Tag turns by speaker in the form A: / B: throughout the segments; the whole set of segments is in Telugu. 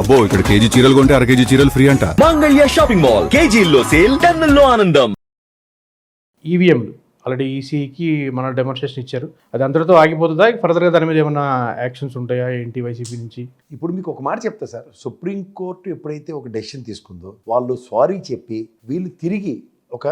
A: అబ్బో ఇక్కడ కేజీ చీరలు కొంటే అర కేజీ చీరలు ఫ్రీ అంట.
B: Mangalya shopping mall. కేజీల్లో సేల్ టన్నుల్లో ఆనందం.
C: ఈవీఎంలు. ఆల్రెడీ ఈసీకి మన డెమోన్స్ట్రేషన్ ఇచ్చారు. అది అందరితో ఆగిపోతుందా? ఫర్దర్గా దాని మీద ఏమైనా యాక్షన్స్ ఉంటాయా ఏంటి వైసీపీ నుంచి?
D: ఇప్పుడు మీకు ఒక మాట చెప్తా సార్. సుప్రీంకోర్టు ఎప్పుడైతే ఒక డెసిషన్ తీసుకుందో వాళ్ళు సారీ చెప్పి వీళ్ళు తిరిగి ఒక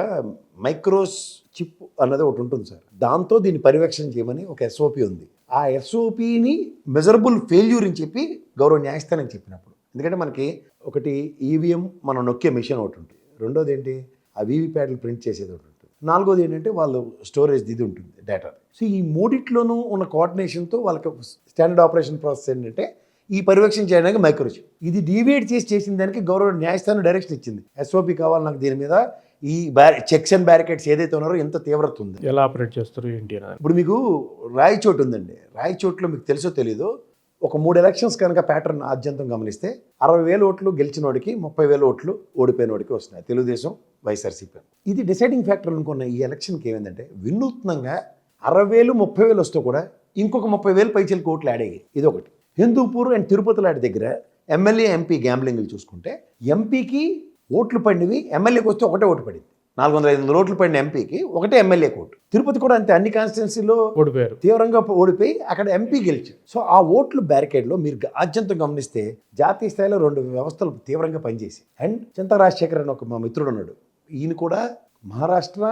D: మైక్రోస్ చిప్ అన్నది ఒకటి ఉంటుంది సార్. దాంతో దీన్ని పర్యవేక్షణ చేయమని ఒక ఎస్ఓపి ఉంది. ఆ ఎస్ఓపిని మెజరబుల్ ఫెయిల్యూర్ అని చెప్పి గౌరవ న్యాయస్థానం చెప్పినప్పుడు ఎందుకంటే మనకి ఒకటి ఈవీఎం మనం నొక్కే మిషన్ ఒకటి ఉంటుంది. రెండోది ఏంటి? ఆ వీవీప్యాడ్లు ప్రింట్ చేసేది ఒకటి ఉంటుంది. నాలుగోది ఏంటంటే వాళ్ళు స్టోరేజ్ ఇది ఉంటుంది డేటా. సో ఈ మూడిట్లోనూ ఉన్న కోఆర్డినేషన్తో వాళ్ళకి స్టాండర్డ్ ఆపరేషన్ ప్రాసెస్ ఏంటంటే ఈ పర్యవేక్షణ చేయడానికి మైక్రోచిప్. ఇది డీవియేట్ చేసి చేసిన దానికి గౌరవ న్యాయస్థానం డైరెక్షన్ ఇచ్చింది. ఎస్ఓపి కావాలి నాకు దీని మీద ఈ బ్యారి చెక్స్ అండ్ బ్యారికేడ్స్ ఏదైతే ఉన్నారో ఎంత తీవ్రత ఉంది.
C: ఎలా ఆపరేట్ చేస్తారు ఏంటి అని.
D: ఇప్పుడు మీకు రాయచోటు ఉందండి. రాయచోట్లో మీకు తెలుసో తెలీదో ఒక మూడు ఎలక్షన్స్ కనుక ప్యాటర్న్ ఆద్యంతం గమనిస్తే అరవై వేల ఓట్లు గెలిచినోడికి ముప్పై వేల ఓట్లు ఓడిపోయినోడికి వస్తున్నాయి. తెలుగుదేశం వైఎస్ఆర్సీపీ. ఇది డిసైడింగ్ ఫ్యాక్టర్ అనుకున్న ఈ ఎలక్షన్కి ఏమైందంటే వినూత్నంగా అరవై వేలు ముప్పై వేలు వస్తే కూడా ఇంకొక ముప్పై వేలు పైచలకి ఓట్లు ఆడేవి ఇది ఒకటి హిందూపూర్ అండ్ తిరుపతి లాంటి దగ్గర ఎమ్మెల్యే ఎంపీ గ్యాంబ్లింగ్లు చూసుకుంటే ఎంపీకి ఓట్లు పడినవి ఎమ్మెల్యేకి వస్తే ఒకటే ఓటు పడింది. నాలుగు వందల ఐదు వందల ఓట్లు పడిన ఎంపీకి ఒకటే ఎమ్మెల్యే ఓటు తిరుపతి కూడా అంతే అన్ని కాన్స్టిట్యున్సీలో
C: ఓడిపోయారు.
D: తీవ్రంగా ఓడిపోయి అక్కడ ఎంపీ గెలిచారు. సో ఆ ఓట్లు బ్యారికేడ్లో మీరు ఆద్యంతం గమనిస్తే జాతీయ స్థాయిలో రెండు వ్యవస్థలు తీవ్రంగా పనిచేసి అండ్ చింత రాజశేఖర్ అని ఒక మా మిత్రుడు ఉన్నాడు. ఈయన కూడా మహారాష్ట్ర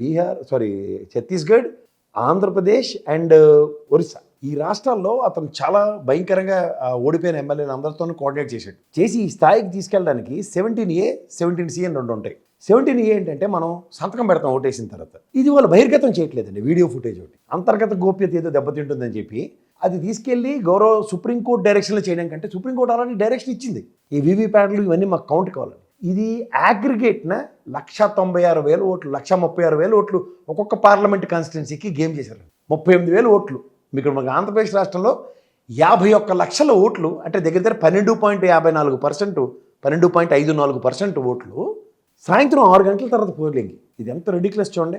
D: బీహార్ సారీ ఛత్తీస్గఢ్ ఆంధ్రప్రదేశ్ అండ్ ఒరిస్సా. ఈ రాష్ట్రాల్లో అతను చాలా భయంకరంగా ఓడిపోయిన ఎమ్మెల్యేలు అందరితోనూ కోఆర్డినేట్ చేశాడు. చేసి ఈ స్థాయికి తీసుకెళ్ళడానికి సెవెంటీన్ ఏ సెవెంటీన్ సి అని రెండు ఉంటాయి. సెవెంటీన్ ఏంటంటే మనం సంతకం పెడతాం ఓటేసిన తర్వాత. ఇది వాళ్ళు బహిర్గతం చేయట్లేదండి వీడియో ఫుటేజ్ ఒకటి. అంతర్గత గోప్యత ఏదో దెబ్బతింటుందని చెప్పి అది తీసుకెళ్ళి గౌరవ సుప్రీంకోర్టు డైరెక్షన్లో చేయడం కంటే సుప్రీంకోర్టు ఆల్రెడీ డైరెక్షన్ ఇచ్చింది. ఈ వీవీప్యాడ్లు ఇవన్నీ మాకు కౌంట్ కావాలి ఇది అగ్రిగేట్న లక్ష తొంభై ఆరు వేల ఓట్లు లక్ష ముప్పై ఆరు వేల ఓట్లు ఒక్కొక్క పార్లమెంట్ కాన్స్టిట్యున్సీకి గేమ్ చేశారు ముప్పై ఎనిమిది వేల ఓట్లు. మీకు మాకు ఆంధ్రప్రదేశ్ రాష్ట్రంలో యాభై ఒక్క లక్షల ఓట్లు అంటే దగ్గర దగ్గర పన్నెండు పాయింట్ యాభై నాలుగు పర్సెంట్ పన్నెండు పాయింట్ ఐదు నాలుగు పర్సెంట్ ఓట్లు సాయంత్రం ఆరు గంటల తర్వాత పోలింగ్. ఇది ఎంత రెడిక్లెస్ చూడండి.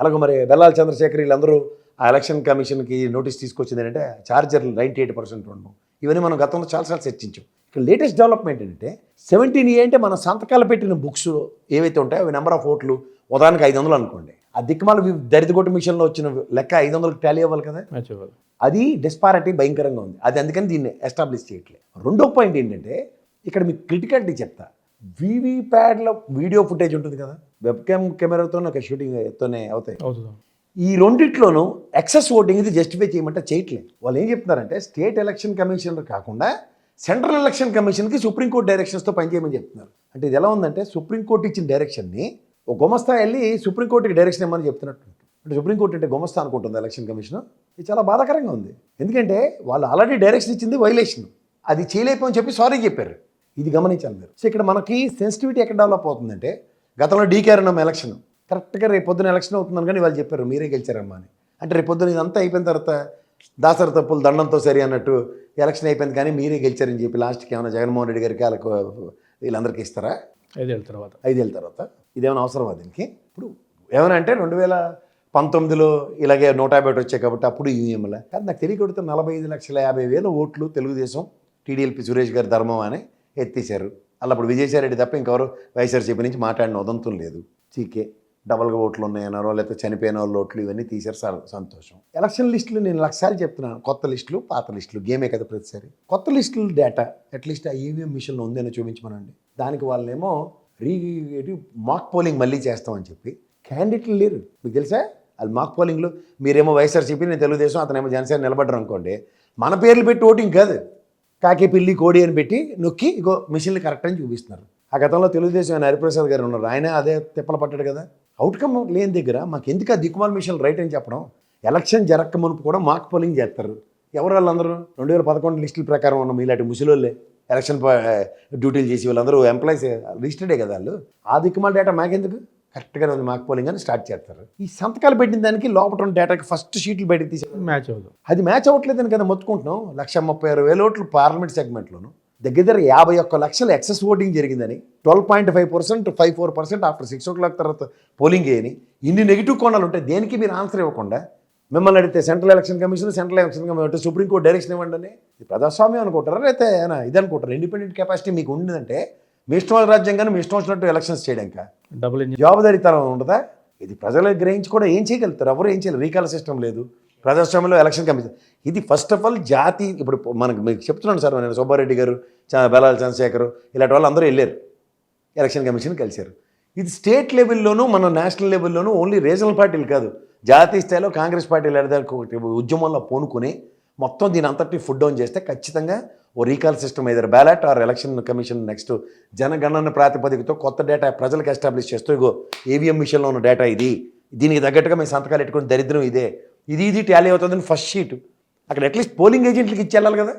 D: అలాగే మరి బెల్లాల చంద్రశేఖర్ వీళ్ళందరూ ఆ ఎలక్షన్ కమిషన్కి నోటీస్ తీసుకొచ్చింది ఏంటంటే ఛార్జర్లు నైంటీ ఎయిట్ పర్సెంట్ ఉండవు ఇవన్నీ మనం గతంలో చాలాసార్లు చర్చించాం. ఇక్కడ లేటెస్ట్ డెవలప్మెంట్ ఏంటంటే సెవెంటీన్ ఏ అంటే మన సంతకాలు పెట్టిన బుక్స్ ఏవైతే ఉంటాయో అవి నెంబర్ ఆఫ్ ఓట్లు ఉదాహరణకి ఐదు వందలు అనుకోండి. ఆ దిక్కుమాల దరిద్రగొట్టు మిషన్లో వచ్చిన లెక్క ఐదు వందలకు టాలీ అవ్వాలి కదా? అది డిస్పారిటీ భయంకరంగా ఉంది. అది అందుకని దీన్ని ఎస్టాబ్లిష్ చేయట్లేదు రెండో పాయింట్ ఏంటంటే ఇక్కడ మీకు క్రిటికాలిటీ చెప్తా. వీవీ ప్యాడ్ల వీడియో ఫుటేజ్ ఉంటుంది కదా? వెబ్ క్యామ్ కెమెరాతో ఒక షూటింగ్ తోనే అవుతాయి. ఈ రెండిట్లోనూ ఎక్సెస్ ఓటింగ్ ఇది జస్టిఫై చేయమంటే చేయట్లేదు. వాళ్ళు ఏం చెప్తున్నారంటే స్టేట్ ఎలక్షన్ కమిషనర్ కాకుండా సెంట్రల్ ఎలక్షన్ కమిషన్కి సుప్రీంకోర్టు డైరెక్షన్స్తో పనిచేయమని చెప్తున్నారు. అంటే ఇది ఎలా ఉందంటే సుప్రీంకోర్టు ఇచ్చిన డైరెక్షన్ని ఒక గుమస్తా వెళ్ళి సుప్రీంకోర్టుకి డైరెక్షన్ ఇవ్వమని చెప్తున్నట్టు. అంటే సుప్రీంకోర్టు అంటే గుమస్తా అనుకుంటుంది ఎలక్షన్ కమిషన్ ఇది చాలా బాధాకరంగా ఉంది. ఎందుకంటే వాళ్ళు ఆల్రెడీ డైరెక్షన్ ఇచ్చింది వైలేషన్ అది చేయలేకపోని చెప్పి సారీ చెప్పారు. ఇది గమనించాలి మీరు. సో ఇక్కడ మనకి సెన్సిటివిటీ ఎక్కడ డెవలప్ అవుతుందంటే గతంలో డీకేఆర్ఎన్ఎం ఎలక్షన్ కరెక్ట్గా రేపు పొద్దున ఎలక్షన్ అవుతుందని కానీ వాళ్ళు చెప్పారు మీరే గెలిచారమ్మా అని. అంటే రేపు పొద్దున ఇదంతా అయిపోయిన తర్వాత దాసరి తప్పులు దండంతో సరి అన్నట్టు ఎలక్షన్ అయిపోయింది కానీ మీరే గెలిచారని చెప్పి లాస్ట్కి ఏమైనా జగన్మోహన్ రెడ్డి గారికి వాళ్ళకు వీళ్ళందరికీ ఇస్తారా?
C: ఐదేళ్ళ తర్వాత.
D: ఐదేళ్ళ తర్వాత. ఇదేమైనా అవసరమా దీనికి? ఇప్పుడు ఏమైనా అంటే రెండు వేల పంతొమ్మిదిలో ఇలాగే నూట యాభై ఒకటి వచ్చాయి కాబట్టి అప్పుడు ఈవీఎంలే కానీ నాకు తెలియకొడితే నలభై ఐదు లక్షల యాభై వేల ఓట్లు తెలుగుదేశం టీడీఎల్పీ సురేష్ గారి ధర్మం అని. ఎత్తేసారు అలా అప్పుడు విజయసాయిరెడ్డి తప్ప ఇంకెవరు వైఎస్ఆర్సీపీ నుంచి మాట్లాడిన ఉదంతం లేదు. చీకే డబల్గా ఓట్లు ఉన్నాయన్నారో లేకపోతే చనిపోయిన వాళ్ళు ఓట్లు ఇవన్నీ తీశారు సార్ సంతోషం. ఎలక్షన్ లిస్టులు నేను లక్షసార్లు చెప్తున్నాను. కొత్త లిస్టులు పాత లిస్టులు గేమే కదా ప్రతిసారి. కొత్త లిస్టులు డేటా అట్లీస్ట్ ఆ ఈవీఎం మిషన్లో ఉందని చూపించమనండి. దానికి వాళ్ళేమో రీ మాక్ పోలింగ్ మళ్ళీ చేస్తామని చెప్పి క్యాండిడేట్లు లేరు. మీకు తెలుసా? అది మాక్ పోలింగ్లో మీరేమో వైఎస్ఆర్సీపీ నేను తెలుగుదేశం అతనేమో జనసేన నిలబడ్డారు అనుకోండి మన పేర్లు పెట్టి ఓటింగ్ కాదు. కాకి పిల్లి కోడి అని పెట్టి నొక్కి ఇగో మిషన్లు కరెక్ట్ అని చూపిస్తున్నారు. ఆ గతంలో తెలుగుదేశం ఆయన హరిప్రసాద్ గారు ఉన్నారు. ఆయన అదే తిప్పలు పట్టాడు కదా. అవుట్కమ్ లేని దగ్గర మాకు ఎందుకు ఆ దిక్కుమాల మిషన్ రైట్ అని చెప్పడం? ఎలక్షన్ జరక్క మునుపు కూడా మాక్ పోలింగ్ చేస్తారు. ఎవరు వాళ్ళందరూ? రెండు వేల పదకొండు లిస్టుల ప్రకారం ఉన్న ఇలాంటి ముసలోళ్ళే. ఎలక్షన్ డ్యూటీలు eh, చేసి వాళ్ళందరూ ఎంప్లాయీస్ రిజిస్టర్డే కదా వాళ్ళు. ఆ దిక్కుమాల డేటా మాకెందుకు? కరెక్ట్గానే ఉంది మాక్ పోలింగ్ అని స్టార్ట్ చేస్తారు. ఈ సంతకాలు పెట్టిన దానికి లోపల ఉన్న డేటాకి ఫస్ట్ షీట్లు బయటకు తీసి
C: మ్యాచ్ అవుతుంది
D: అది మ్యాచ్ అవ్వట్లేదని కదా మొత్తుకుంటున్నాం. లక్ష ముప్పై ఆరు వేల ఓట్లు పార్లమెంట్ సెగ్మెంట్లోను. దగ్గర దగ్గర యాభై ఒక్క లక్షల ఎక్సెస్ ఓటింగ్ జరిగిందని twelve point five percent five four percent after six o'clock తర్వాత పోలింగ్ అయ్యని ఇన్ని నెగిటివ్ కోణాలు ఉంటాయి. దేనికి మీరు ఆన్సర్ ఇవ్వకుండా మిమ్మల్ని అడిగితే central election commission central election commission అంటే సుప్రీంకోర్టు డైరెక్షన్ ఇవ్వండి అని ప్రజాస్వామ్యం అనుకుంటారా? లేకపోతే ఇది అనుకుంటారా? ఇండిపెండెంట్ కెపాసిటీ మీకు ఉండిందంటే మీ ఇష్టం రాజ్యాంగాన్ని మీ ఇష్టం వచ్చినట్టు ఎలక్షన్స్ చేయడానిక?
C: డబుల్
D: జవాబుదారీతనం ఉండదా ఇది ప్రజలు గ్రహించి కూడా ఏం చేయగలుగుతారు? ఎవరు ఏం చేయలేరు? రీకాల సిస్టమ్ లేదు. ప్రజాస్వామ్యంలో ఎలక్షన్ కమిషన్. ఇది ఫస్ట్ ఆఫ్ ఆల్ జాతి ఇప్పుడు మనకు మీకు చెప్తున్నాను సార్ నేను సుబ్బారెడ్డి గారు బెలాల చంద్రశేఖర్ ఇలాంటి వాళ్ళు అందరూ వెళ్ళారు. ఎలక్షన్ కమిషన్ కలిశారు. ఇది స్టేట్ లెవెల్లోనూ మన నేషనల్ లెవెల్లోనూ ఓన్లీ రీజనల్ పార్టీలు కాదు. జాతీయ స్థాయిలో కాంగ్రెస్ పార్టీలు ఉద్యమంలో పూనుకుని మొత్తం దీని అంతటి ఫుడ్ డౌన్ చేస్తే ఖచ్చితంగా ఓ రీకాల్ సిస్టమ్ ఏదైనా ballot or election commission next జనగణన ప్రాతిపదికతో కొత్త డేటా ప్రజలకు ఎస్టాబ్లిష్ చేస్తూ ఇగో ఏవిఎం మిషన్లో ఉన్న డేటా ఇది. దీనికి తగ్గట్టుగా మేము సంతకాలు పెట్టుకుని దరిద్రం ఇదే. ఇది ఇది ట్యాలీ అవుతుందని ఫస్ట్ షీట్ అక్కడ అట్లీస్ట్ పోలింగ్ ఏజెంట్లకి ఇచ్చేళ్ళాలి వెళ్ళాలి కదా.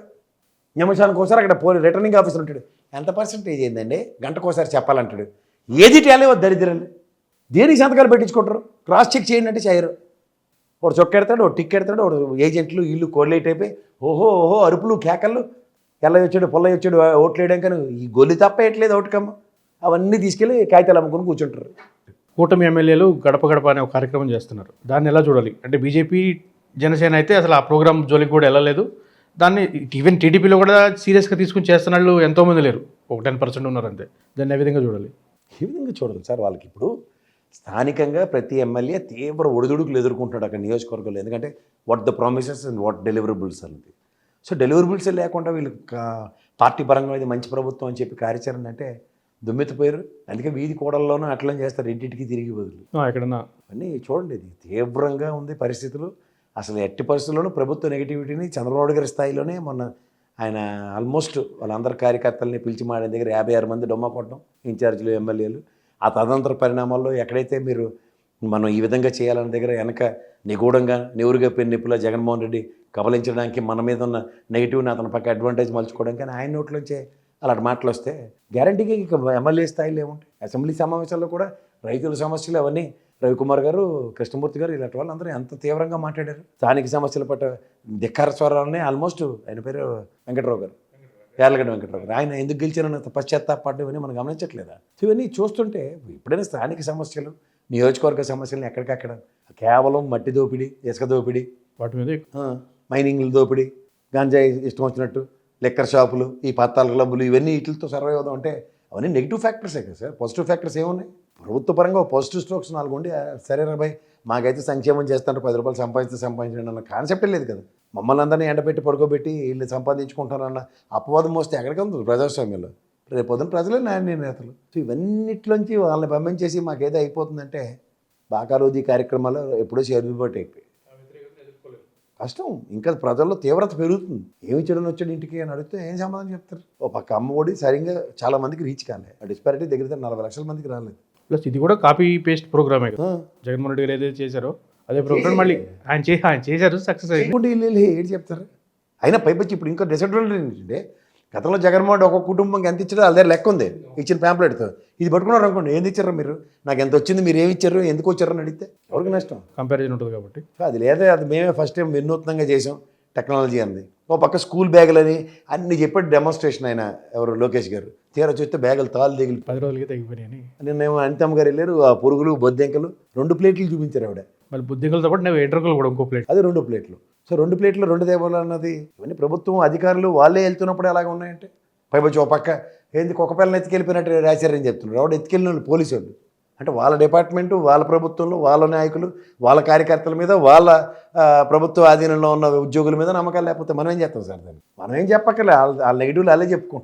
D: నిమిషానికి ఒకసారి అక్కడ పోలి రిటర్నింగ్ ఆఫీసర్ ఉంటాడు. ఎంత పర్సంటేజ్ అయిందండి గంటకోసారి చెప్పాలంటాడు. ఏది ట్యాలీ అవుతుంది దరిద్రాలు దేనికి సంతకాలు పెట్టించుకుంటారు? క్రాస్ చెక్ చేయండి అంటే చేయరు. ఒకడు చొక్క ఎడతాడు ఒకటి టిక్ ఎడతాడు ఒకడు ఏజెంట్లు ఇల్లు కోడ్లేట్ అయిపోయి ఓహో ఓహో అరుపులు కేకలు ఎల్లయ్య వచ్చాడు పొల్లయ్య వచ్చాడు ఓట్లు వేయడానికి ఈ గొల్లి తప్ప వేయట్లేదు అవుట్కమ్. అవన్నీ తీసుకెళ్ళి కాగితాలు అమ్ముకుని కూర్చుంటారు.
C: కూటమి ఎమ్మెల్యేలు గడప గడప అనే ఒక కార్యక్రమం చేస్తున్నారు. దాన్ని ఎలా చూడాలి? అంటే బీజేపీ జనసేన అయితే అసలు ఆ ప్రోగ్రామ్ జోలికి కూడా వెళ్ళలేదు. దాన్ని ఈవెన్ టీడీపీలో కూడా సీరియస్గా తీసుకుని చేస్తున్న వాళ్ళు ఎంతోమంది లేరు. ఒక టెన్ పర్సెంట్ ఉన్నారు అంతే దాన్ని ఏ విధంగా చూడాలి?
D: ఈ విధంగా చూడదు సార్ వాళ్ళకి ఇప్పుడు? స్థానికంగా ప్రతి ఎమ్మెల్యే తీవ్ర ఒడిదుడుకులు ఎదుర్కొంటున్నాడు అక్కడ నియోజకవర్గంలో. ఎందుకంటే what the promises and what deliverables అన్నది. సో డెలివరబుల్స్ లేకుండా వీళ్ళు పార్టీ పరంగా ఇది మంచి ప్రభుత్వం అని చెప్పి కార్యాచరణ అంటే దుమ్మెత్తిపోయారు. అందుకే వీధి కూడల్లోనూ అట్లా చేస్తారు ఇంటింటికి తిరిగి బదులు.
C: ఎక్కడన్నా.
D: అన్నీ చూడండి ఇది తీవ్రంగా ఉంది పరిస్థితులు. అసలు ఎట్టి పరిస్థితుల్లోనూ ప్రభుత్వ నెగిటివిటీని చంద్రబాబు గారి స్థాయిలోనే మొన్న ఆయన ఆల్మోస్ట్ వాళ్ళందరి కార్యకర్తల్ని పిలిచి మాడిన దగ్గర యాభై ఆరు మంది డొమ్మ కొట్టడం ఇన్ఛార్జీలు ఎమ్మెల్యేలు. ఆ తదంతర పరిణామాల్లో ఎక్కడైతే మీరు మనం ఈ విధంగా చేయాలన్న దగ్గర వెనక నిగూఢంగా నెవురుగా పెన్నిప్పుల జగన్మోహన్ రెడ్డి కబలించడానికి మన మీద ఉన్న నెగిటివ్ని అతని పక్క అడ్వాంటేజ్ మలుచుకోవడం కానీ ఆయన నోట్లోంచే అలాంటి మాటలు వస్తే గ్యారంటీగా ఇక ఎమ్మెల్యే స్థాయిలో ఏముంటాయి? అసెంబ్లీ సమావేశాల్లో కూడా రైతుల సమస్యలు అవన్నీ రవికుమార్ గారు కృష్ణమూర్తి గారు ఇలాంటి వాళ్ళందరూ ఎంత తీవ్రంగా మాట్లాడారు? స్థానిక సమస్యల పట్ల ధిక్కార స్వరాలని ఆల్మోస్ట్ ఆయన పేరు వెంకటరావు గారు. యార్లగడ్డ వెంకటరావు గారు. ఆయన ఎందుకు గెలిచారన్న పశ్చాత్తాపడ్డం ఇవన్నీ మనం గమనించట్లేదా? ఇవన్నీ చూస్తుంటే ఎప్పుడైనా స్థానిక సమస్యలు నియోజకవర్గ సమస్యలను ఎక్కడికక్కడ కేవలం మట్టి దోపిడీ ఇసుక దోపిడీ
C: వాటి మీద
D: మైనింగ్ల దోపిడీ గంజాయి ఇష్టం వచ్చినట్టు లెక్కర్ షాపులు ఈ పత్తాల క్లబ్బులు ఇవన్నీ వీటితో సర్వైవ్ అవుదాం అంటే అవన్నీ నెగిటివ్ ఫ్యాక్టర్సే కదా సార్. పాజిటివ్ ఫ్యాక్టర్స్ ఏమున్నాయి? ప్రభుత్వ పరంగా పాజిటివ్ స్ట్రోక్స్ నాలుగు ఉండి "ఆ, సరే రా భయ్ మాకైతే సంక్షేమం చేస్తాను పది రూపాయలు సంపాదిస్తే సంపాదించండి అన్న కాన్సెప్టే లేదు కదా. మమ్మల్ని అందరినీ ఎండపెట్టి పడుకోబెట్టి వీళ్ళు సంపాదించుకుంటారన్న అపవాదం మోస్తే ఎక్కడికి ఉంది ప్రజాస్వామ్యంలో? రేపు పొద్దున ప్రజలే న్యాయ నిర్ణేతలు సో ఇవన్నిట్లోంచి వాళ్ళని పంపించేసి మాకేదో అయిపోతుందంటే బాకారోజీ కార్యక్రమాలు ఎప్పుడో చేరుబాటు అయిపోయి కష్టం. ఇంకా ప్రజల్లో తీవ్రత పెరుగుతుంది. ఏమి చెడుని వచ్చాడు ఇంటికి అని అడిగితే ఏం సమాధానం చెప్తారు? ఓ పక్క అమ్మఒడి సరిగ్గా చాలా మందికి రీచ్ కాలే. ఆ డిస్పారిటీ దగ్గర నలభై లక్షల మందికి రాలేదు.
C: ప్లస్ ఇది కూడా కాపీ పేస్ట్ ప్రోగ్రామే కదా. జగన్మోహన్ రెడ్డి గారు ఏదైతే చేశారో అదే ప్రోగ్రామ్ మళ్ళీ ఆయన చే ఆయన చేశారు సక్సెస్ అయింది.
D: చేయకుండా వీళ్ళు ఏడు చెప్తారు? అయినా పైపచ్చి ఇప్పుడు ఇంకా డిసడ్వాంటేజ్ ఏంటంటే గతంలో జగన్మోహన్ ఒక్కొక్క కుటుంబంకి ఎంత ఇచ్చారో వాళ్ళ దగ్గర లెక్క ఉంది. ఇచ్చిన ప్యాంప్లెట్తో ఇది పట్టుకున్నారు అనుకోండి ఏంది ఇచ్చారు మీరు? నాకు ఎంత వచ్చింది మీరు ఏమి ఇచ్చారు ఎందుకు వచ్చారని అడిగితే ఎవరికి నష్టం?
C: కంపారిజన్ ఉంటుంది కాబట్టి.
D: అది లేదా అది మేమే ఫస్ట్ టైం వినూత్నంగా చేసాం టెక్నాలజీ అంది ఓ పక్క స్కూల్ బ్యాగులని అన్ని చెప్పాడు డెమాన్స్ట్రేషన్ ఆయన ఎవరు? లోకేష్ గారు. తీరా చూస్తే బ్యాగులు తాళ్ళు దిగిలి
C: పది రోజులకి తగ్గిపోయినాయి
D: నిన్నేమో అనితమ్మ గారు వెళ్ళారు ఆ పురుగులు బొద్దెంకలు రెండు ప్లేట్లు చూపించారు ఆవిడ.
C: మళ్ళీ బుద్ధింకలతో పాటు నేను వెంట్రుకలు కూడా ఇంకో ప్లేట్.
D: అది రెండు ప్లేట్లు. సో రెండు ప్లేట్లు రెండు దేవాలు అన్నది ఇవన్నీ ప్రభుత్వం అధికారులు వాళ్ళే వెళ్తున్నప్పుడు ఎలాగ ఉన్నాయంటే? పైపచ్చి ఒక పక్క ఏంది కుక్క పిల్లని ఎత్తుకెళ్ళిపోయినట్టు రాశారని చెప్తున్నారు. ఆవిడ ఎత్తుకెళ్ళిన వాళ్ళు పోలీసు వాళ్ళు అంటే వాళ్ళ డిపార్ట్మెంటు వాళ్ళ ప్రభుత్వంలో వాళ్ళ నాయకులు వాళ్ళ కార్యకర్తల మీద వాళ్ళ ప్రభుత్వ ఆధీనంలో ఉన్న ఉద్యోగుల మీద నమ్మకాలు లేకపోతే మనం ఏం చేస్తాం సార్ దాన్ని? మనం ఏం చెప్పక్కర్లే. వాళ్ళ వాళ్ళ నెగిటివ్లు అలా చెప్పుకుంటాం